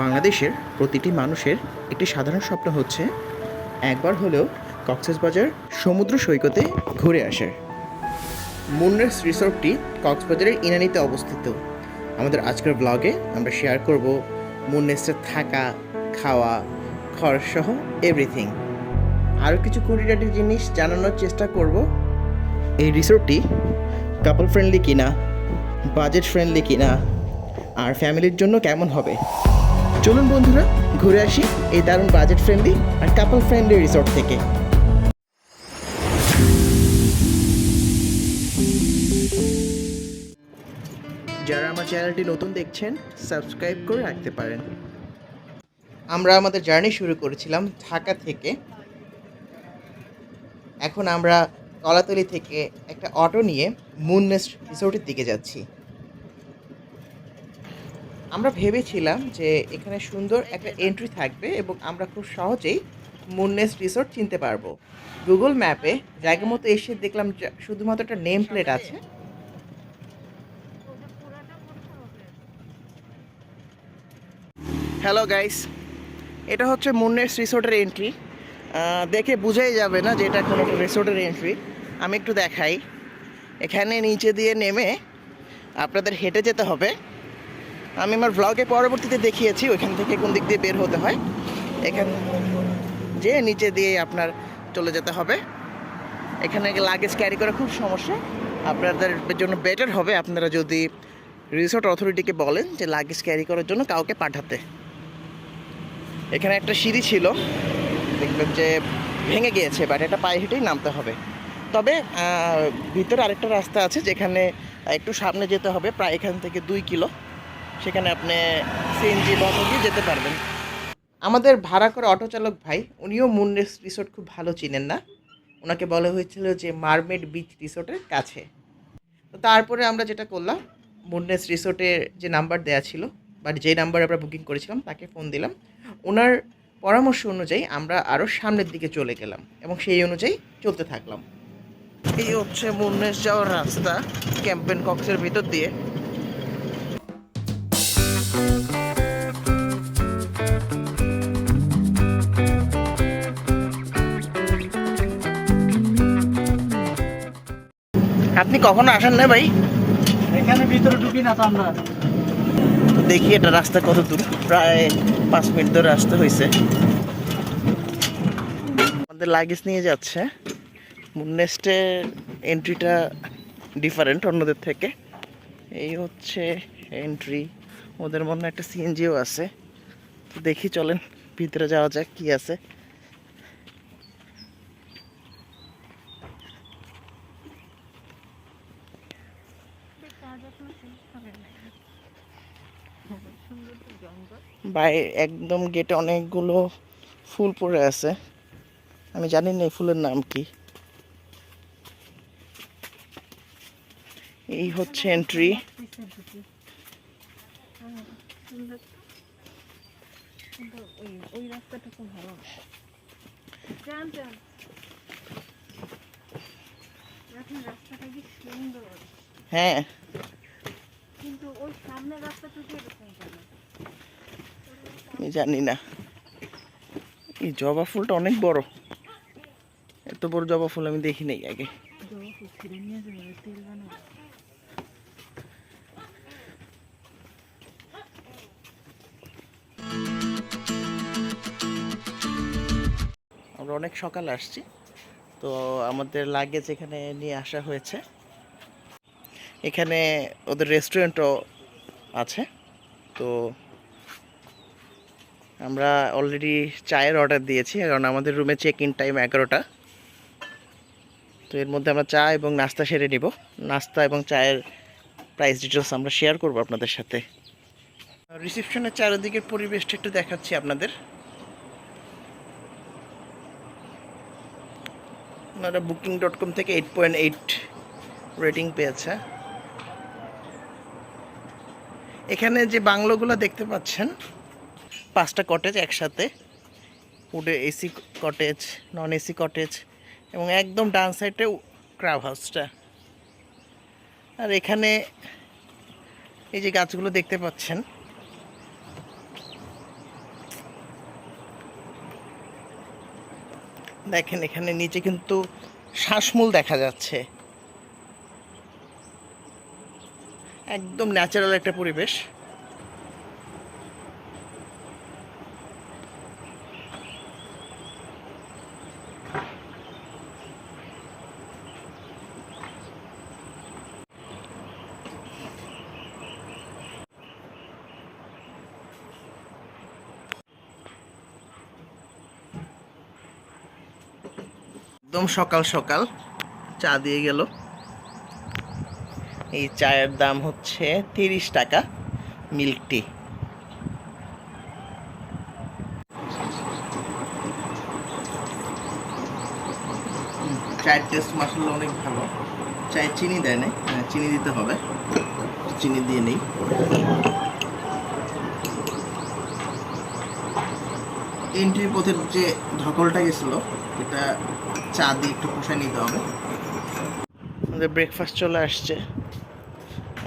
বাংলাদেশের প্রতিটি মানুষের একটি সাধারণ স্বপ্ন হচ্ছে একবার হলেও কক্সবাজার সমুদ্র সৈকতে ঘুরে আসার। মুন্নার্স রিসোর্টটি কক্সবাজারের ইনানিতে অবস্থিত। আমাদের আজকের ব্লগে আমরা শেয়ার করব মুন্নেসে থাকা, খাওয়া খরচ সহ এভরিথিং আরও কিছু খুঁটিনাটি জিনিস জানানোর চেষ্টা করব। এই রিসোর্টটি কাপল ফ্রেন্ডলি কিনা বাজেট ফ্রেন্ডলি কিনা, আর ফ্যামিলির জন্য কেমন হবে? চলুন বন্ধুরা, ঘুরে আসি এই দারুণ বাজেট ফ্রেন্ডলি আর কাপল ফ্রেন্ডলি রিসোর্ট থেকে। যারা আমার চ্যানেলটি নতুন দেখছেন সাবস্ক্রাইব করে রাখতে পারেন। আমরা আমাদের জার্নি শুরু করেছিলাম ঢাকা থেকে। এখন আমরা কলাতলি থেকে একটা অটো নিয়ে মুননেস্ট রিসোর্টের দিকে যাচ্ছি। আমরা ভেবেছিলাম যে এখানে সুন্দর একটা এন্ট্রি থাকবে এবং আমরা খুব সহজেই মুননেস্ট রিসোর্ট চিনতে পারব। গুগল ম্যাপে জায়গা মতো এসে দেখলাম যে শুধুমাত্র একটা নেম প্লেট আছে। হ্যালো গাইস এটা হচ্ছে মুন্নেস রিসোর্টের এন্ট্রি দেখে বুঝাই যাবে না যে এটা কোনো রিসোর্টের এন্ট্রি আমি একটু দেখাই। এখানে নিচে দিয়ে নেমে আপনাদের হেঁটে যেতে হবে। আমি আমার ব্লগে পরবর্তীতে দেখিয়েছি, ওইখান থেকে কোন দিক দিয়ে বের হতে হয়। এখান যে নিচে দিয়ে আপনার চলে যেতে হবে। এখানে লাগেজ ক্যারি করা খুব সমস্যা। আপনাদের জন্য বেটার হবে আপনারা যদি রিসোর্ট অথরিটিকে বলেন যে লাগেজ ক্যারি করার জন্য কাউকে পাঠাতে। এখানে একটা সিঁড়ি ছিল, দেখবেন যে ভেঙে গিয়েছে বাট এটা পায়ে হেঁটেই নামতে হবে। তবে ভিতরে আরেকটা রাস্তা আছে যেখানে একটু সামনে যেতে হবে, প্রায় এখান থেকে দুই কিলো। সেখানে আপনি সিএনজি বা অটো দিয়ে যেতে পারবেন। আমাদের ভাড়া করা অটো চালক ভাই উনিও মুন রিসোর্ট খুব ভালো চিনেন না। ওনাকে বলা হয়েছিল যে মারমেড বিচ রিসোর্টের কাছে। তো তারপরে আমরা যেটা করলাম মুন্নেস রিসোর্টের যে নাম্বার দেওয়া ছিল বা যে নাম্বারে আমরা বুকিং করেছিলাম তাকে ফোন দিলাম। ওনার পরামর্শ অনুযায়ী আমরা আরও সামনের দিকে চলে গেলাম এবং সেই অনুযায়ী চলতে থাকলাম। এই হচ্ছে মুন্নেস যাওয়ার রাস্তা ক্যাম্পেন কক্সের ভিতর দিয়ে। আপনি কখনো আসেন না ভাই? এখানে ভিতরে ঢুকি না তো আমরা। দেখি এটা রাস্তা কত দূর। প্রায় পাঁচ মিনিট ধরে আসতে হয়েছে আমাদের লাগেজ নিয়ে যাচ্ছে। মুন্নেস্টের এন্ট্রিটা ডিফারেন্ট অন্যদের থেকে। এই হচ্ছে এন্ট্রি ওদের মনে একটা সিএনজিও আছে। তো দেখি চলেন ভিতরে যাওয়া যাক কি আছে। বাই, একদম গেটে অনেকগুলো ফুল পড়ে আছে। আমি জানি না এই ফুলের নাম কি। এই হচ্ছে এন্ট্রি হ্যাঁ। কিন্তু ওই সামনের রাস্তাটুকু আমি জানি না। এই জবা ফুলটা অনেক বড়। এত বড় জবা ফুল আমি দেখি নাই আগে। আমরা অনেক সকাল আসছি, তো আমাদের লাগেজ এখানে নিয়ে আসা হয়েছে। এখানে ওদের রেস্টুরেন্টও আছে, তো আমরা অলরেডি চায়ের অর্ডার দিয়েছি, কারণ আমাদের রুমে চেক ইন টাইম এগারোটা। তো এর মধ্যে আমরা চা এবং নাস্তা সেরে নিব। নাস্তা এবং চায়ের প্রাইস ডিটেলস আমরা শেয়ার করব আপনাদের সাথে। রিসেপশনের চারিদিকের পরিবেশটা একটু দেখাচ্ছি আপনাদের। ওনারা বুকিং ডট কম থেকে এইট পয়েন্ট এইট রেটিং পেয়েছে। এখানে যে বাংলোগুলো দেখতে পাচ্ছেন পাঁচটা কটেজ একসাথে। উডে AC cottage non AC cottage এবং একদম ডান সাইডে ক্রাব হাউসটা আর এখানে এই যে গাছগুলো দেখতে পাচ্ছেন। দেখেন এখানে নিচে কিন্তু শ্বাসমূল দেখা যাচ্ছে। একদম ন্যাচারাল একটা পরিবেশ। একদম সকাল সকাল চা দিয়ে গেল। এই চায়ের দাম হচ্ছে তিরিশ টাকা মিল্ক টি। চায়ের টেস্ট মাসাল্লাহ অনেক ভালো। চায়ে চিনি দেয় না হ্যাঁ, চিনি দিতে হবে। চিনি দিয়ে নেই। এন্ট্রি পথের যে ধকলটা গেছিল, এটা চা দিয়ে একটু কষায় নিতে হবে। আমাদের ব্রেকফাস্ট চলে আসছে।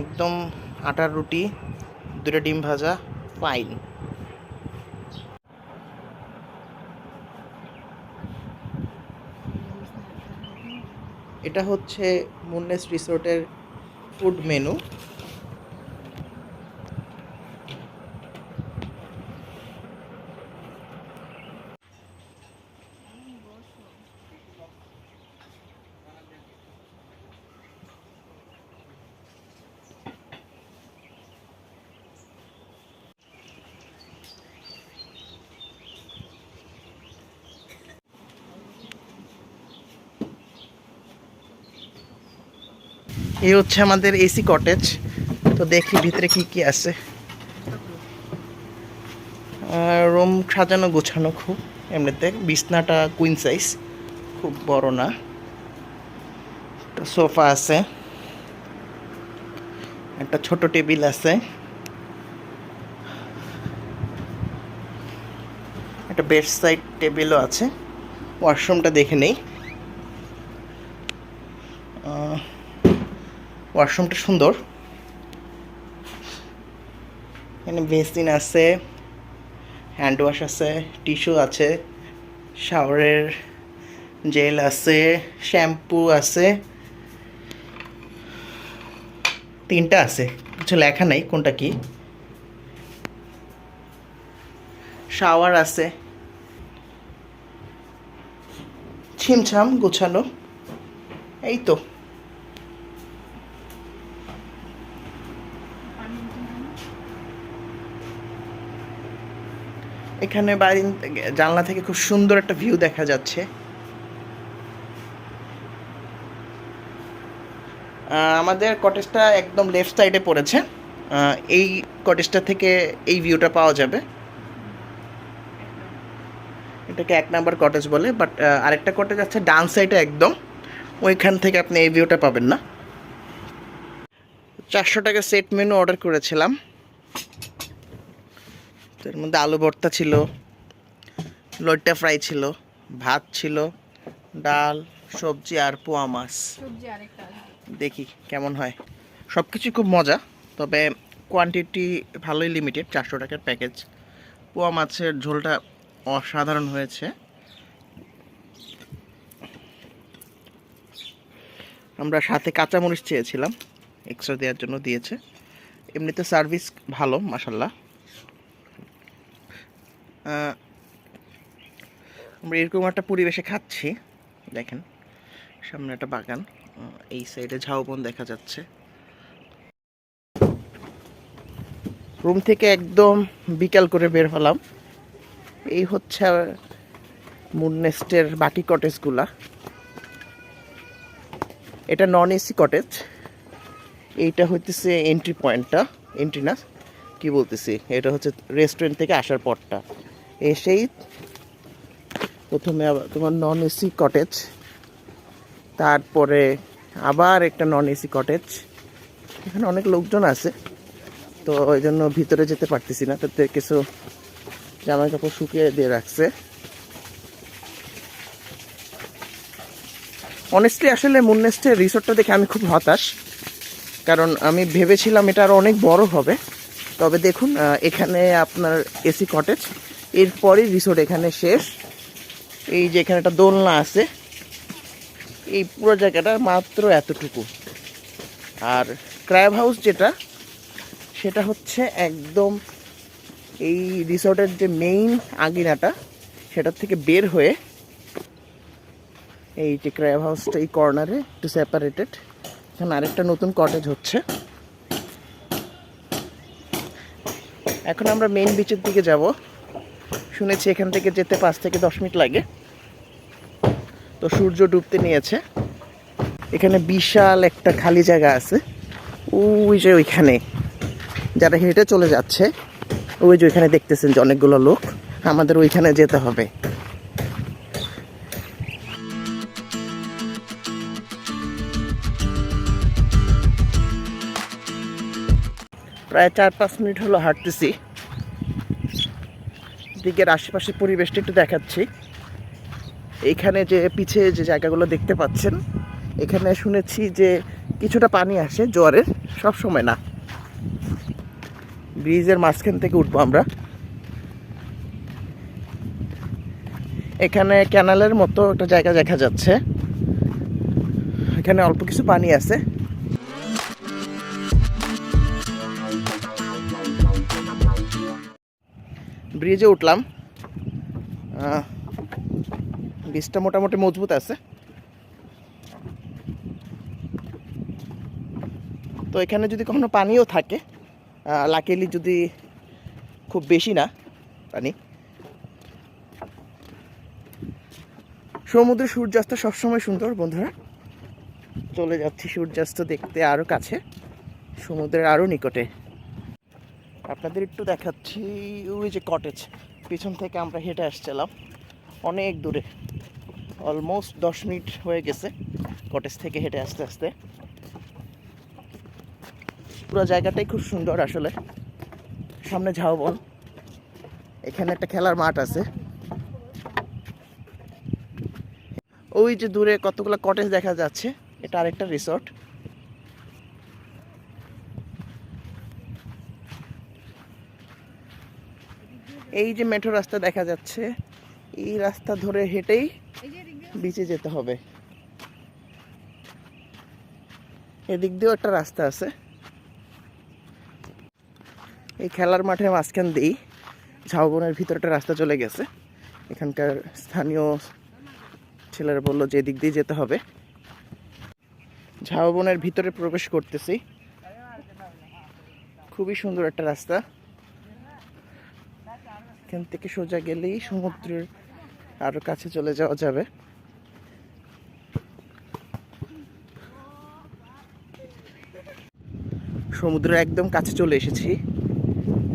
একদম আটার রুটি, দুটো ডিম ভাজা পাইন এটা হচ্ছে মুন্নেস রিসোর্টের ফুড মেনু এই হচ্ছে আমাদের এসি কটেজ। তো দেখি ভিতরে কি কি আছে। রুম সাজানো গোছানো খুব এমনিতে। বিছনাটা কুইন সাইজ খুব বড় না। একটা সোফা আছে। একটা ছোট টেবিল আছে। একটা বেড সাইড টেবিলও আছে। ওয়াশরুমটা দেখে নেই। ওয়াশরুমটা সুন্দর। এখানে বেসিন আছে, হ্যান্ড ওয়াশ আছে, টিস্যু আছে, শাওয়ারের জেল আছে, শ্যাম্পু আছে। তিনটা আছে, কিছু লেখা নেই কোনটা কি। শাওয়ার আছে। ছিমছাম গোছানো এই তো। এখানে বাড়ি জানলা থেকে খুব সুন্দর একটা ভিউ দেখা যাচ্ছে। আমাদের কটেজটা একদম লেফট সাইডে পড়েছে। এই কটেজটা থেকে এই ভিউটা পাওয়া যাবে। এটাকে এক নাম্বার কটেজ বলে বাট আরেকটা কটেজ আছে ডান সাইডে একদম। ওইখান থেকে আপনি এই ভিউটা পাবেন না। চারশো টাকা সেট মেনু অর্ডার করেছিলাম। তো এর মধ্যে আলু ভর্তা ছিল লইট্টা ফ্রাই ছিল ভাত ছিল ডাল সবজি আর পোয়া মাছ। সবজি আরেকটা দেখি কেমন হয়। সব কিছু খুব মজা তবে কোয়ান্টিটি ভালোই লিমিটেড চারশো টাকার প্যাকেজ পোয়া মাছের ঝোলটা অসাধারণ হয়েছে। আমরা সাথে কাঁচামরিচ চেয়েছিলাম এক্সট্রা দেওয়ার জন্য দিয়েছে। এমনিতে সার্ভিস ভালো মাসাল্লাহ আমরা এরকম একটা পরিবেশে খাচ্ছি, দেখেন, সামনে একটা বাগান এই সাইডে ঝাউবন দেখা যাচ্ছে। রুম থেকে একদম বিকাল করে বের হলাম। এই হচ্ছে মুননেস্টের বাকি কটেজগুলা এটা নন এসি কটেজ এইটা হইতেছে এন্ট্রি পয়েন্টটা এন্ট্রি না, কি বলতেছি? এটা হচ্ছে রেস্টুরেন্ট থেকে আসার পরটা এসেই প্রথমে তোমার নন এসি কটেজ তারপরে আবার একটা নন এসি কটেজ এখানে অনেক লোকজন আছে, তো ওই জন্য ভিতরে যেতে পারতেছি না। তাতে কিছু জামা কাপড় শুকিয়ে দিয়ে রাখছে। অনেস্টলি আসলে মুন্নেস্টের রিসোর্টটা দেখে আমি খুব হতাশ, কারণ আমি ভেবেছিলাম এটা আরও অনেক বড় হবে। তবে দেখুন এখানে আপনার এসি কটেজ এরপরই রিসোর্ট এখানে শেষ। এই যে এখানে একটা দোলনা আছে। এই পুরো জায়গাটা মাত্র এতটুকু। আর ক্র্যাব হাউস যেটা, সেটা হচ্ছে একদম এই রিসোর্টের যে মেইন আগিনাটা সেটার থেকে বের হয়ে এই যে ক্র্যাব হাউসটা এই কর্নারে একটু সেপারেটেড এখানে আরেকটা নতুন কটেজ হচ্ছে। এখন আমরা মেইন বিচের দিকে যাব। শুনেছি এখান থেকে যেতে পাঁচ থেকে দশ মিনিট লাগে। তো সূর্য ডুবতে নিয়েছে। এখানে বিশাল একটা খালি জায়গা আছে। ওই যে ওইখানে। যারা হেঁটে চলে যাচ্ছে, ওই যে ওইখানে দেখতেছেন যে অনেকগুলো লোক। আমাদের ওইখানে যেতে হবে। প্রায় চার পাঁচ মিনিট হলো হাঁটতেছি। দিকের আশেপাশের পরিবেশটা একটু দেখাচ্ছি। এইখানে যে পিছে যে জায়গাগুলো দেখতে পাচ্ছেন, এখানে শুনেছি যে কিছুটা পানি আসে জোয়ারের, সব সময় না। ব্রিজের মাঝখান থেকে উঠবো আমরা। এখানে ক্যানালের মতো একটা জায়গা দেখা যাচ্ছে। এখানে অল্প কিছু পানি আছে। ব্রিজে উঠলাম। ব্রিজটা মোটামুটি মজবুত আছে। তো এখানে যদি কখনো পানিও থাকে লাকিলি যদি খুব বেশি না পানি। সমুদ্রের সূর্যাস্ত সবসময় সুন্দর বন্ধুরা। চলে যাচ্ছি সূর্যাস্ত দেখতে আরও কাছে, সমুদ্রের আরও নিকটে। আপনাদের একটু দেখাচ্ছি, ওই যে কটেজ পিছন থেকে আমরা হেঁটে আসছিলাম, অনেক দূরে। অলমোস্ট দশ মিনিট হয়ে গেছে কটেজ থেকে হেঁটে আসতে আসতে। পুরো জায়গাটাই খুব সুন্দর আসলে। সামনে ঝাউবন। এখানে একটা খেলার মাঠ আছে। ওই যে দূরে কতগুলো কটেজ দেখা যাচ্ছে, এটা আরেকটা রিসর্ট এই যে মেট্রো রাস্তা দেখা যাচ্ছে, এই রাস্তা ধরে হেঁটেই বিচে যেতে হবে। এদিক দিয়েও একটা রাস্তা আছে। এই খেলার মাঠের মাঝখান দিয়েই ঝাউবনের ভিতরে একটা রাস্তা চলে গেছে। এখানকার স্থানীয় ছেলেরা বলল যে এদিক দিয়ে যেতে হবে। ঝাউবনের ভিতরে প্রবেশ করতেছি। খুবই সুন্দর একটা রাস্তা। এখান থেকে সোজা গেলেই সমুদ্রের আরও কাছে চলে যাওয়া যাবে। সমুদ্রের একদম কাছে চলে এসেছি।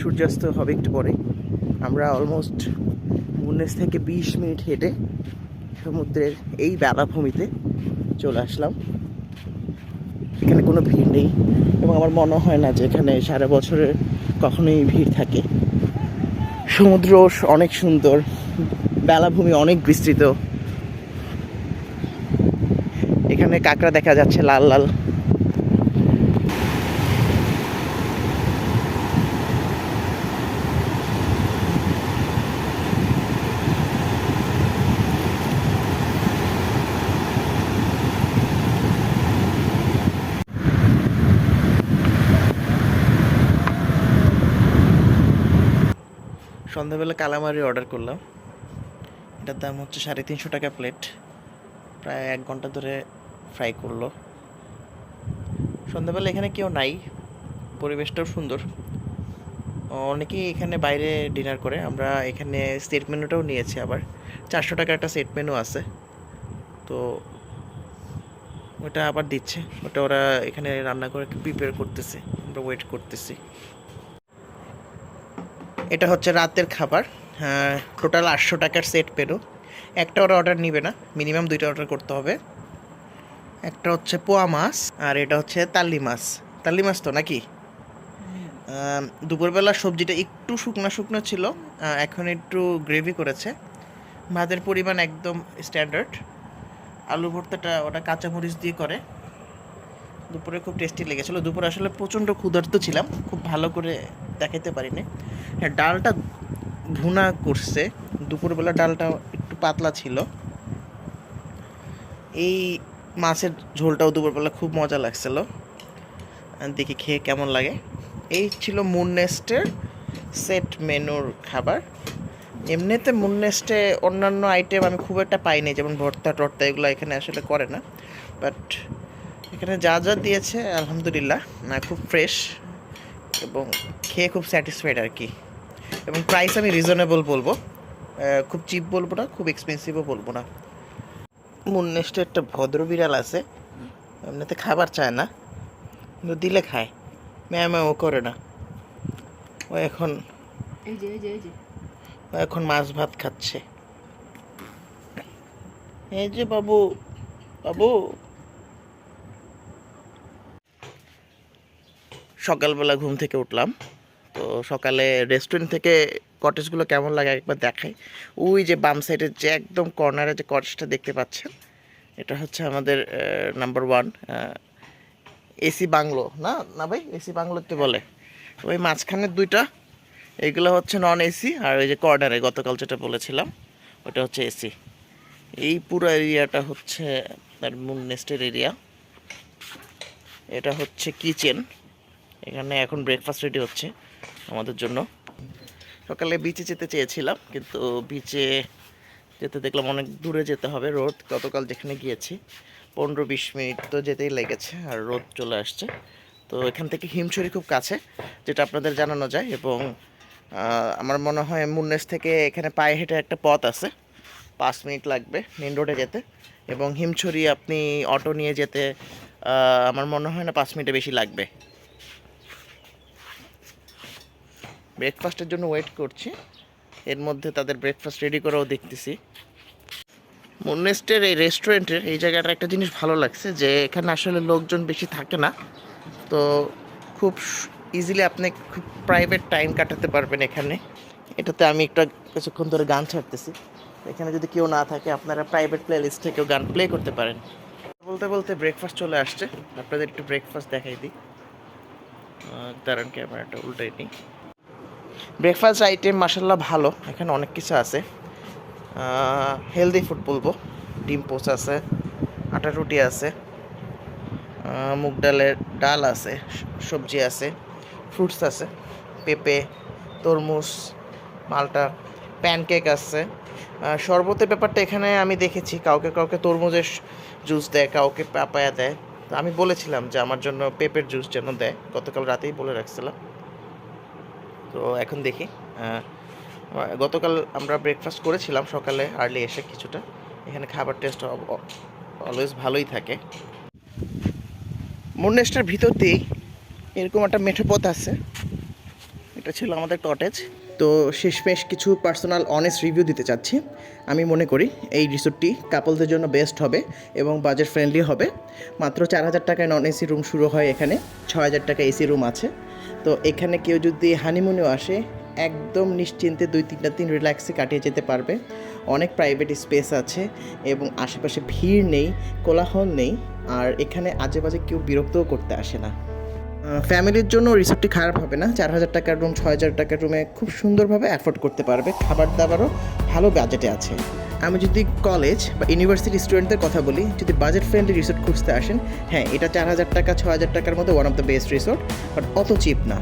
সূর্যাস্ত হবে একটু পরে। আমরা অলমোস্ট উনিশ থেকে বিশ মিনিট হেঁটে সমুদ্রের এই বেলাভূমিতে চলে আসলাম। এখানে কোনো ভিড় নেই এবং আমার মনে হয় না যে এখানে সারা বছরের কখনোই ভিড় থাকে। সমুদ্র অনেক সুন্দর। বেলাভূমি অনেক বিস্তৃত। এখানে কাঁকড়া দেখা যাচ্ছে লাল লাল। সন্ধ্যাবেলা কালামারি অর্ডার করলাম। এটার দাম হচ্ছে সাড়ে তিনশো টাকা প্লেট প্রায় এক ঘণ্টা ধরে ফ্রাই করল। সন্ধ্যাবেলা এখানে কেউ নাই। পরিবেশটাও সুন্দর। অনেকেই এখানে বাইরে ডিনার করে। আমরা এখানে সেট মেনুটাও নিয়েছি আবার। চারশো টাকা একটা সেট মেনু আছে। তো ওটা আবার দিচ্ছে। ওটা ওরা এখানে রান্না করে প্রিপেয়ার করতেছে। আমরা ওয়েট করতেছি। এটা হচ্ছে রাতের খাবার। টোটাল আটশো টাকার সেট পেরো একটা ওরা অর্ডার নিবে না মিনিমাম দুইটা অর্ডার করতে হবে। একটা হচ্ছে পোয়া মাছ আর এটা হচ্ছে তাল্লি মাছ। তাল্লি মাছ তো নাকি? দুপুরবেলা সবজিটা একটু শুকনো শুকনো ছিল এখন একটু গ্রেভি করেছে। ভাতের পরিমাণ একদম স্ট্যান্ডার্ড আলু ভর্তাটা ওটা কাঁচামরিচ দিয়ে করে। দুপুরে খুব টেস্টি লেগেছিলো। দুপুরে আসলে প্রচণ্ড ক্ষুধার্ত ছিলাম। খুব ভালো করে দেখাইতে পারিনি। হ্যাঁ ডালটা ভুনা করছে। দুপুরবেলা ডালটা একটু পাতলা ছিল। এই মাছের ঝোলটাও দুপুরবেলা খুব মজা লাগছিল। দেখি খেয়ে কেমন লাগে। এই ছিল মুন নেস্টের সেট মেনুর খাবার। এমনিতে মুন নেস্টে অন্যান্য আইটেম আমি খুব একটা পাইনি, যেমন ভর্তা টর্তা এগুলো এখানে আসলে করে না। বাট এখানে যা যা দিয়েছে, আলহামদুলিল্লাহ না খুব ফ্রেশ এবং খেয়ে খুব স্যাটিসফাইড আর কি। এবং প্রাইস আমি রিজনেবল বলব। খুব চিপ বলব না খুব এক্সপেন্সিভও বলব না। মুন্নেস্টে একটা ভদ্র বিড়াল আছে এমনিতে খাবার চায় না কিন্তু দিলে খায়। ম্যাম ও করে না। ও এখন ও এখন মাছ ভাত খাচ্ছে। এই যে বাবু বাবু। সকালবেলা ঘুম থেকে উঠলাম। তো সকালে রেস্টুরেন্ট থেকে কটেজগুলো কেমন লাগে একবার দেখাই। ওই যে বাম সাইডের যে একদম কর্নারে যে কটেজটা দেখতে পাচ্ছেন, এটা হচ্ছে আমাদের নাম্বার ওয়ান এসি বাংলো, না? না ভাই এসি বাংলোতে বলে ওই মাঝখানের দুইটা, এগুলো হচ্ছে নন এসি আর ওই যে কর্নারে গতকাল যেটা বলেছিলাম, ওটা হচ্ছে এসি এই পুরো এরিয়াটা হচ্ছে, তার মুন নেস্টের এরিয়া এটা হচ্ছে কিচেন এখানে এখন ব্রেকফাস্ট রেডি হচ্ছে আমাদের জন্য। সকালে বিচে যেতে চেয়েছিলাম, কিন্তু বিচে যেতে দেখলাম অনেক দূরে যেতে হবে রোদ। গতকাল যেখানে গিয়েছি, পনেরো বিশ মিনিট তো যেতেই লেগেছে আর রোদ চলে আসছে। তো এখান থেকে হিমছড়ি খুব কাছে, যেটা আপনাদের জানানো যায় এবং আমার মনে হয় মুন্নেস থেকে এখানে পায়ে হেঁটে একটা পথ আছে। পাঁচ মিনিট লাগবে মেন রোডে যেতে এবং হিমছড়ি আপনি অটো নিয়ে যেতে আমার মনে হয় না পাঁচ মিনিটে বেশি লাগবে। ব্রেকফাস্টের জন্য ওয়েট করছি। এর মধ্যে তাদের ব্রেকফাস্ট রেডি করাও দেখতেছি। মুন্নেস্টের এই রেস্টুরেন্টের এই জায়গাটা একটা জিনিস ভালো লাগছে যে, এখানে আসলে লোকজন বেশি থাকে না। তো খুব ইজিলি আপনি খুব প্রাইভেট টাইম কাটাতে পারবেন এখানে। এটাতে আমি একটা কিছুক্ষণ ধরে গান ছাড়তেছি। এখানে যদি কেউ না থাকে, আপনারা প্রাইভেট প্লে লিস্ট থেকেও গান প্লে করতে পারেন। বলতে বলতে ব্রেকফাস্ট চলে আসছে। আপনাদের একটু ব্রেকফাস্ট দেখাই দিই। দাঁড়ান ক্যামেরাটা উল্টাই নিই। ব্রেকফাস্ট আইটেম মাসাল্লাহ ভালো। এখানে অনেক কিছু আছে। হেলদি ফুড বলব। ডিম পোচ আছে, আটা রুটি আছে মুগ ডালের ডাল আছে সবজি আছে ফ্রুটস আছে, পেঁপে, তরমুজ, মালটা প্যানকেক আছে। শরবতের ব্যাপারটা এখানে আমি দেখেছি। কাউকে কাউকে তরমুজের জুস দেয়, কাউকে পাপায়া দেয়। আমি বলেছিলাম যে আমার জন্য পেঁপের জুস যেন দেয়। গতকাল রাতেই বলে রাখছিলাম। তো এখন দেখি গতকাল আমরা ব্রেকফাস্ট করেছিলাম সকালে আর্লি এসে কিছুটা। এখানে খাবার টেস্ট অলওয়েজ ভালোই থাকে। মুন্নেস্টার ভিতর দিয়েই এরকম একটা মেঠো পথ আছে। এটা ছিল আমাদের কটেজ তো শেষমেশ কিছু পার্সোনাল অনেস্ট রিভিউ দিতে চাচ্ছি। আমি মনে করি এই রিসোর্টটি কাপলদের জন্য বেস্ট হবে এবং বাজেট ফ্রেন্ডলি হবে। মাত্র চার হাজার টাকায় নন এসি রুম শুরু হয় এখানে। ছ হাজার টাকা এসি রুম আছে। তো এখানে কেউ যদি হানিমুনেও আসে, একদম নিশ্চিন্তে দুই তিনটা দিন রিল্যাক্সে কাটিয়ে যেতে পারবে। অনেক প্রাইভেট স্পেস আছে এবং আশেপাশে ভিড় নেই, কোলাহল নেই, আর এখানে আজে বাজে কেউ বিরক্তও করতে আসে না। ফ্যামিলির জন্য রিসোর্টটি খারাপ হবে না, চার হাজার টাকার রুম ছয় হাজার টাকার রুমে খুব সুন্দরভাবে অ্যাফোর্ড করতে পারবে খাবার দাবারও ভালো বাজেটে আছে। আমি যদি কলেজ বা ইউনিভার্সিটি স্টুডেন্টদের কথা বলি, যদি বাজেট ফ্রেন্ডলি রিসোর্ট খুঁজতে আসেন হ্যাঁ এটা চার হাজার টাকা ছ হাজার টাকার মধ্যে one of the best resort but অত চিপ না।